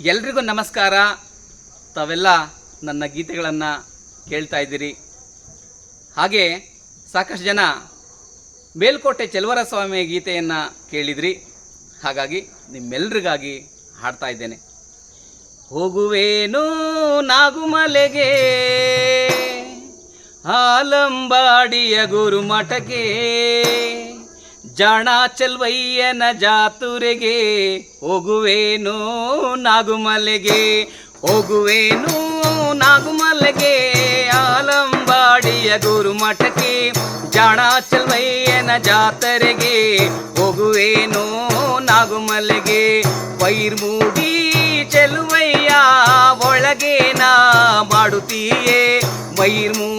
ಎಲ್ರಿಗೂ ನಮಸ್ಕಾರ. ತಾವೆಲ್ಲ ನನ್ನ ಗೀತೆಗಳನ್ನು ಕೇಳ್ತಾ ಇದ್ದೀರಿ. ಹಾಗೆ ಸಾಕಷ್ಟು ಜನ ಮೇಲ್ಕೋಟೆ ಚೆಲುವರ ಸ್ವಾಮಿಯ ಗೀತೆಯನ್ನು ಕೇಳಿದ್ರಿ. ಹಾಗಾಗಿ ನಿಮ್ಮೆಲ್ರಿಗಾಗಿ ಹಾಡ್ತಾ ಇದ್ದೇನೆ. ಹೋಗುವೇನು ನಾಗುಮಲೆಗೆ ಆಲಂಬಾಡಿಯ ಗುರುಮಠಕ್ಕೆ. ಜಾಣ ಚೆಲ್ವಯ್ಯನ ಜಾತುರೆಗೆ, ಹೋಗುವೇನು ನಾಗುಮಲೆಗೆ ಹೋಗುವೇನು ನಾಗುಮಲೆಗೆ, ಆಲಂಬಾಡಿಯ ಗುರುಮಠಕ್ಕೆ, ಜಾಣ ಚೆಲ್ವಯ್ಯನ ಜಾತರೆಗೆ, ಹೋಗುವೇನು ನಾಗುಮಲೆಗೆ. ವೈರ್ಮೂಡಿ ಚೆಲುವಯ್ಯ, ಒಳಗೇನ ಮಾಡುತ್ತೀಯೇ? ವೈರ್ಮೂಡಿ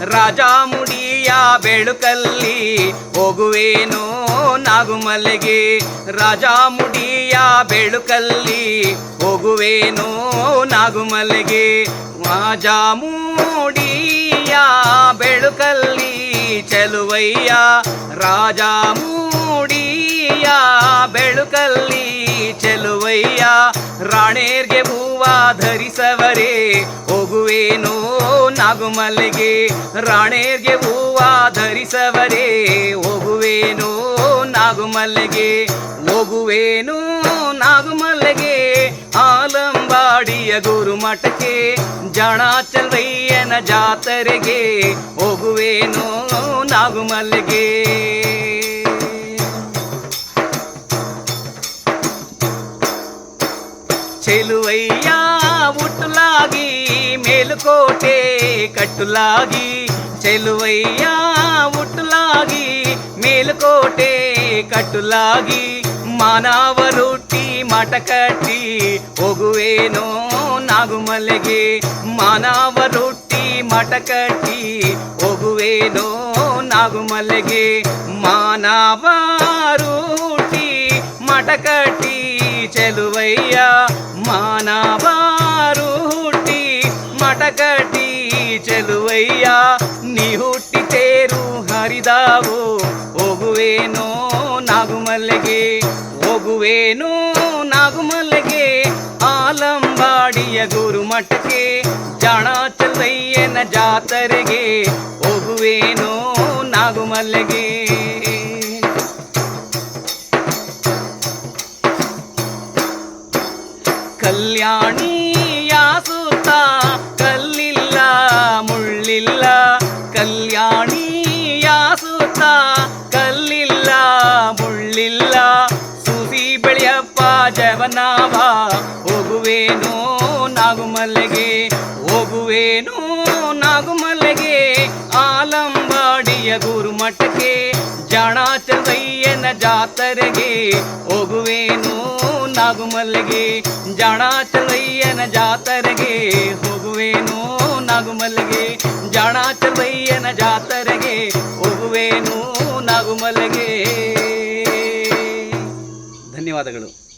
ಮಾಡುತ್ತೀಯೇ ರಾಜ ಮುಡಿಯ ಬೆಳುಕಲ್ಲಿ ಹೋಗುವೇನೋ ನಾಗುಮಲೆಗೆ. ರಾಜ ಮುಡಿಯ ಬೆಳುಕಲ್ಲಿ ಹೋಗುವೇನೋ ನಾಗುಮಲೆಗೆ. ರಾಜ ಮೂಡಿಯ ಬೆಳುಕಲ್ಲಿ ಚೆಲುವಯ್ಯ. ರಾಜ ಮೂಡಿಯ ಬೆಳುಕಲ್ಲಿ ಚೆಲುವಯ್ಯ. ರಾಣೇರ್ಗೆ ಹೂವ ಧರಿಸವರೇ, ಹೋಗುವೇನೋ ನಾಗುಮಲೆಗೆ. ರಾಣೇರ್ಗೆ ಹೂವ ಧರಿಸವರೇ, ಹೋಗುವೇನೋ ನಾಗುಮಲೆಗೆ. ಹೋಗುವೇನು ನಾಗುಮಲೆಗೆ, ಆಲಂಬಾಡಿಯ ಗುರುಮಠಕ್ಕೆ. ಜಣಾಚಲಯ್ಯನ ಜಾತರೆಗೆ ಹೋಗುವೇನೋ ನಾಗುಮಲೆಗೆ. ಚೆಲುವಯ್ಯ ಹುಟ್ಟಲಾಗಿ ಮೇಲುಕೋಟೆ ಕಟ್ಟುಲಾಗಿ ಚೆಲುವಯ್ಯ ಹುಟ್ಟಲಾಗಿ ಮೇಲುಕೋಟೆ ಕಟ್ಟುಲಾಗಿ ಮಾನವರುಟ್ಟಿ ಮಠ ಕಟ್ಟಿ ಹೋಗುವೇನೋ ನಾಗುಮಲೆಗೆ ಮಾನವರುಟ್ಟಿ ಮಠ ಕಟ್ಟಿ ಹೋಗುವೇನೋ ನಾಗುಮಲೆಗೆ ಮಾನವರುಟ್ಟಿ ಮಠ ಕಟ್ಟಿ ಚೆಲುವಯ್ಯ ಮಾನವಾರು ಹುಟ್ಟಿ ಮಠ ಕಟ್ಟಿ ಚೆಲುವಯ್ಯ, ನೀ ಹುಟ್ಟಿ ತೇರು ಹರಿದಾವು, ಹೋಗುವೇನೋ ನಾಗುಮಲ್ಲೆಗೆ ಹೋಗುವೇನೋ ನಾಗುಮಲ್ಲೆಗೆ, ಆಲಂಬಾಡಿಯ ಗುರುಮಠಕ್ಕೆ ಜಾಣ ಚೆಲುವಯ್ಯನ ಜಾತರೆಗೆ, ಹೋಗುವೇನೋ ನಾಗುಮಲ್ಲೆಗೆ. ಕಲ್ಯಾಣಿಯ ಸುತ್ತ ಕಲ್ಲಿಲ್ಲ ಮುಳ್ಳಿಲ್ಲ ಕಲ್ಯಾಣಿಯ ಸುತ್ತ ಕಲ್ಲಿಲ್ಲ ಮುಳ್ಳಿಲ್ಲ ಸುಸಿ ಬೆಳೆಯಪ್ಪ ಜವನಾವ ಹೋಗುವೇನೋ ನಾಗುಮಲ್ಲೆಗೆ ಹೋಗುವೇನೋ ನಾಗುಮಲ್ಲೆಗೆ ಆಲಂಬಾಡಿಯ ಗುರುಮಠಕ್ಕೆ ಜಾಣ ಚಂದಯ್ಯನ ಜಾತರೆಗೆ ಹೋಗುವೇನು ನಾಗುಮಲ್ಲಿಗೆ. ಜಾಣ ಚಲಯ್ಯನ ಜಾತರೆಗೆ ಹೋಗುವೇನು ನಾಗುಮಲ್ಲಿಗೆ. ಜಾಣ ಚಲಯ್ಯನ ಜಾತರೆಗೆ ಹೋಗುವೇನು ನಾಗುಮಲ್ಲಿಗೆ. ಧನ್ಯವಾದಗಳು.